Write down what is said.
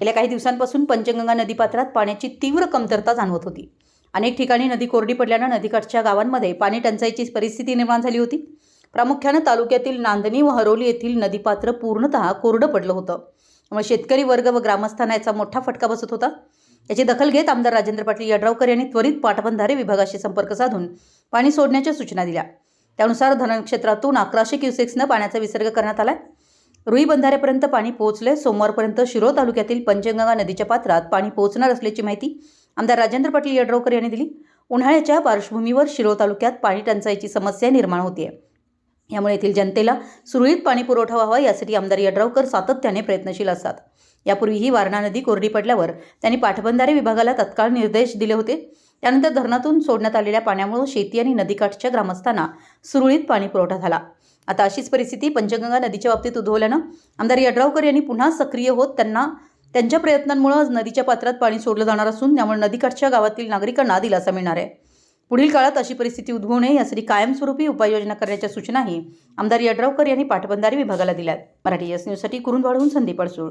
गेल्या काही दिवसांपासून पंचगंगा नदीपात्रात पाण्याची तीव्र कमतरता जाणवत होती. अनेक ठिकाणी नदी कोरडी पडल्यानं नदीकाठच्या गावांमध्ये पाणी टंचाईची परिस्थिती निर्माण झाली होती. प्रामुख्यानं तालुक्यातील नांदणी व हरोली येथील नदीपात्र पूर्णतः कोरडं पडलं होतं. त्यामुळे शेतकरी वर्ग व ग्रामस्थांना याचा मोठा फटका बसत होता. याची दखल घेत आमदार राजेंद्र पाटील यड्रावकर यांनी त्वरित पाटबंधारे विभागाशी संपर्क साधून पाणी सोडण्याच्या सूचना दिल्या. त्यानुसार धरणक्षेत्रातून अकराशे क्युसेक्सनं पाण्याचा विसर्ग करण्यात आलाय. रुई बंधाऱ्यापर्यंत पाणी पोहोचले सोमवारपर्यंत शिरो तालुक्यातील पंचगंगा नदीच्या पात्रात पाणी पोहोचणार असल्याची माहिती आमदार राजेंद्र पाटील यड्रावकर यांनी दिली. उन्हाळ्याच्या पार्श्वभूमीवर शिरो तालुक्यात पाणी टंचाईची समस्या निर्माण होतीये. यामुळे येथील जनतेला सुरळीत पाणी पुरवठा व्हावा यासाठी आमदार यड्रावकर सातत्याने प्रयत्नशील असतात. यापूर्वीही वारणा नदी कोरडी पडल्यावर त्यांनी पाटबंधारे विभागाला तत्काळ निर्देश दिले होते. त्यानंतर धरणातून सोडण्यात आलेल्या पाण्यामुळे शेती आणि नदीकाठच्या ग्रामस्थांना सुरळीत पाणी पुरवठा झाला. आता अशीच परिस्थिती पंचगंगा नदीच्या बाबतीत उद्भवल्यानं आमदार यड्रावकर यांनी पुन्हा सक्रिय होत त्यांना त्यांच्या प्रयत्नांमुळे नदीच्या पात्रात पाणी सोडलं जाणार असून त्यामुळे नदीकाठच्या गावातील नागरिकांना दिलासा मिळणार आहे. पुढील काळात अशी परिस्थिती उद्भवू नये यासाठी कायमस्वरूपी उपाययोजना करण्याच्या सूचनाही आमदार यड्रावकर यांनी पाटबंधारे विभागाला दिल्यात. मराठी एस न्यूजसाठी कुरुंद वाढवून संदीप अडसूळ.